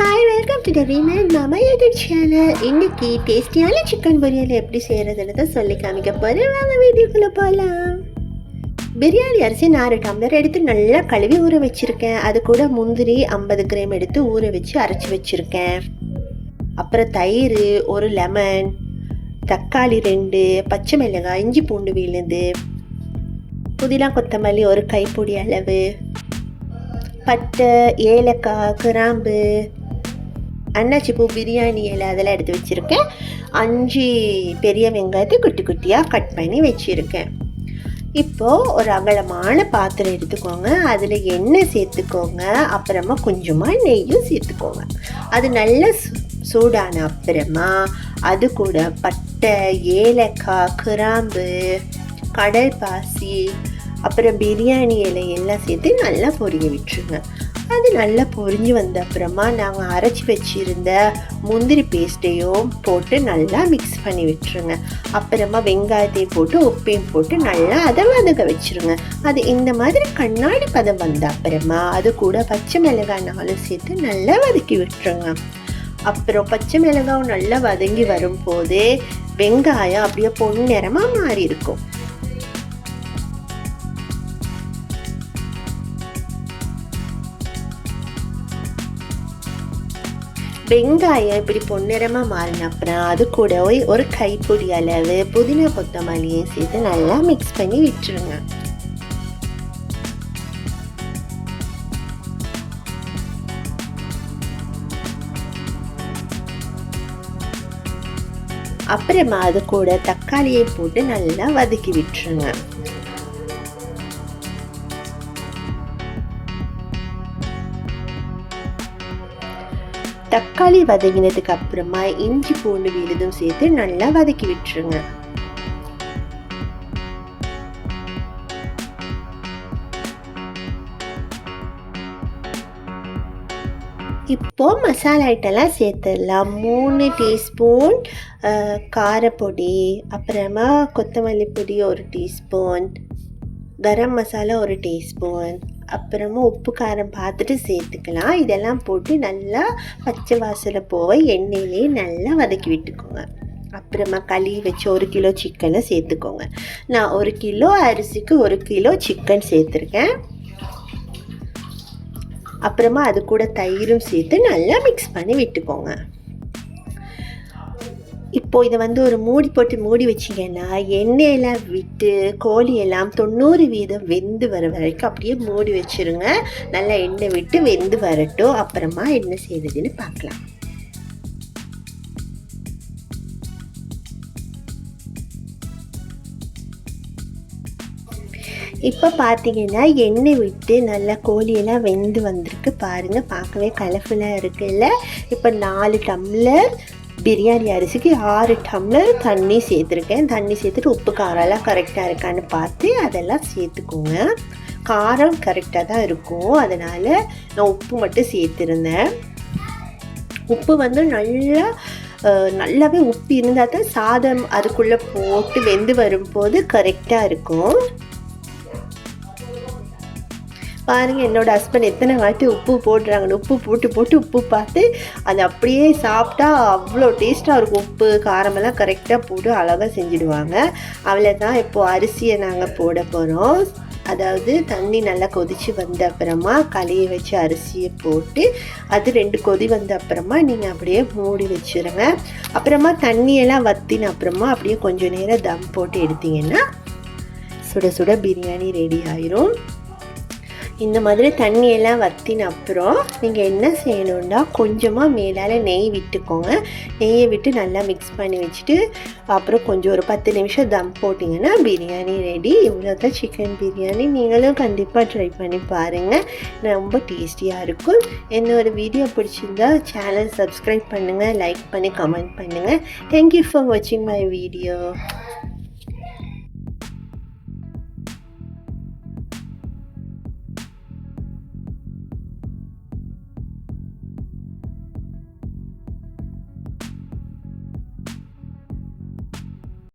Hi welcome to the ரீமேட் மாமா YouTube channel இன்னைக்கு டேஸ்டியான சிக்கன் பிரியாணி எப்படி செய்கிறதுன்னு தான் சொல்லி காமிக்க போகிறேன் வாங்க வீடியோக்குள்ளே போகலாம் பிரியாணி அரிசி நாலு டம்ளர் எடுத்து நல்லா கழுவி ஊற வச்சுருக்கேன். அது கூட முந்திரி ஐம்பது கிராம் எடுத்து ஊற வச்சு அரைச்சி வச்சுருக்கேன். அப்புறம் தயிர் ஒரு லெமன் தக்காளி ரெண்டு பச்சை மிளகாய் இஞ்சி பூண்டு விழுந்து புதினா கொத்தமல்லி ஒரு கைப்பொடி அளவு பட்டை ஏலக்காய் கிராம்பு அன்னாச்சி பூ பிரியாணி இலை அதெல்லாம் எடுத்து வச்சுருக்கேன். அஞ்சு பெரிய வெங்காயத்தை குட்டி குட்டியாக கட் பண்ணி வச்சுருக்கேன். இப்போது ஒரு அகலமான பாத்திரம் எடுத்துக்கோங்க. அதில் எண்ணெய் சேர்த்துக்கோங்க. அப்புறமா கொஞ்சமாக நெய்யும் சேர்த்துக்கோங்க. அது நல்ல சூ- சூடான அப்புறமா அது கூட பட்டை ஏலக்காய் கிராம்பு கடல் பாசி அப்புறம் பிரியாணி இலை எல்லாம் சேர்த்து நல்லா பொரிய விட்டுருங்க. அது நல்லா பொரிஞ்சு வந்த அப்புறமா நாங்கள் அரைச்சி வச்சிருந்த முந்திரி பேஸ்ட்டையும் போட்டு நல்லா மிக்ஸ் பண்ணி விட்டுருங்க. அப்புறமா வெங்காயத்தையும் போட்டு உப்பையும் போட்டு நல்லா அதை வதக்க வச்சிருங்க. அது இந்த மாதிரி கண்ணாடி பதம் வந்த அப்புறமா அது கூட பச்சை மிளகாய் நாலு சேர்த்து நல்லா வதக்கி விட்டுருங்க. அப்புறம் பச்சை மிளகாவும் நல்லா வதங்கி வரும்போது வெங்காயம் அப்படியே பொன்னிறமாக மாறி இருக்கும் வெங்காயம் இப்படி பொன்னிறமாக மாறின அப்புறம் அது கூட ஒரு- ஒரு கைப்பொடி அளவு புதினா கொத்தமல்லியும் சேர்த்து நல்லா மிக்ஸ் பண்ணி விட்டுருங்க. அப்புறமா அது கூட தக்காளியை போட்டு நல்லா வதக்கி விட்டுருங்க. தக்காளி வதங்கினதுக்கு அப்புறமா இஞ்சி பூண்டு விழுதும் சேர்த்து நல்லா வதக்கி விட்டுருங்க. இப்போ மசாலா ஐட்டம்லாம் சேர்த்துடலாம். மூணு டீஸ்பூன் காரப்பொடி அப்புறமா கொத்தமல்லி பொடி ஒரு டீஸ்பூன் கரம் மசாலா ஒரு டீஸ்பூன். அப்புறமா உப்பு காரம் பார்த்துட்டு சேர்த்துக்கலாம். இதெல்லாம் போட்டு நல்லா பச்சை வாசனை போக எண்ணெயிலே நல்லா வதக்கி விட்டுக்கோங்க. அப்புறமா கழுவி வச்சு ஒரு கிலோ சிக்கனை சேர்த்துக்கோங்க. நான் ஒரு கிலோ அரிசிக்கு ஒரு கிலோ சிக்கன் சேர்த்துருக்கேன். அப்புறமா அது கூட தயிரும் சேர்த்து நல்லா மிக்ஸ் பண்ணி விட்டுக்கோங்க. இப்போ இதை வந்து ஒரு மூடி போட்டு மூடி வச்சிங்கன்னா எண்ணெயெல்லாம் விட்டு கோழி எல்லாம் தொண்ணூறு வீதம் வெந்து வர வரைக்கும் அப்படியே மூடி வச்சிருங்க. நல்லா எண்ணெய் விட்டு வெந்து வரட்டும். அப்புறமா என்ன செய்யுதுன்னு பார்க்கலாம். இப்போ பார்த்தீங்கன்னா எண்ணெய் விட்டு நல்லா கோழியெல்லாம் வெந்து வந்திருக்கு. பாருங்கள் பார்க்கவே கலர்ஃபுல்லாக இருக்குல்ல. இப்போ நாலு டம்ளர் பிரியாணி அரிசிக்கு ஆறு டம்ளர் தண்ணி சேர்த்துருக்கேன். தண்ணி சேர்த்துட்டு உப்பு காரெல்லாம் கரெக்டாக இருக்கான்னு பார்த்து அதெல்லாம் சேர்த்துக்கோங்க. காரம் கரெக்டாக தான் இருக்கும். அதனால் நான் உப்பு மட்டும் சேர்த்துருந்தேன். உப்பு வந்து நல்லா நல்லாவே உப்பு இருந்தால் தான் சாதம் அதுக்குள்ளே போட்டு வெந்து வரும்போது கரெக்டாக இருக்கும். பாருங்கள் என்னோட ஹஸ்பண்ட் எத்தனை வாட்டி உப்பு போடுறாங்கன்னு உப்பு போட்டு போட்டு உப்பு பார்த்து அது அப்படியே சாப்பிட்டா அவ்வளோ டேஸ்ட்டாக இருக்கும். உப்பு காரமெல்லாம் கரெக்டாக போட்டு அழகாக செஞ்சுடுவாங்க. தான் இப்போது அரிசியை நாங்கள் போட போகிறோம் அதாவது தண்ணி நல்லா கொதிச்சு வந்த அப்புறமா களியை வச்சு அரிசியை போட்டு அது ரெண்டு கொதி வந்த அப்புறமா நீங்கள் அப்படியே மூடி வச்சுருங்க. அப்புறமா தண்ணியெல்லாம் வத்தின அப்புறமா அப்படியே கொஞ்சம் நேரம் தம் போட்டு எடுத்திங்கன்னா சுட சுட பிரியாணி ரெடி ஆயிரும். இந்த மாதிரி தண்ணியெல்லாம் வத்தின அப்புறம் நீங்கள் என்ன செய்யணுன்னா கொஞ்சமாக மேலால் நெய் விட்டுக்கோங்க. நெய்யை விட்டு நல்லா மிக்ஸ் பண்ணி வச்சுட்டு அப்புறம் கொஞ்சம் ஒரு பத்து நிமிஷம் தம் போட்டிங்கன்னா பிரியாணி ரெடி இவ்வளோ தான் சிக்கன் பிரியாணி. நீங்களும் கண்டிப்பாக ட்ரை பண்ணி பாருங்கள் ரொம்ப டேஸ்டியாக இருக்கும். என்னோட வீடியோ பிடிச்சிருந்தா சேனல் சப்ஸ்கிரைப் பண்ணுங்கள் லைக் பண்ணி கமெண்ட் பண்ணுங்கள் தேங்க்யூ ஃபார் வாட்சிங் மை வீடியோ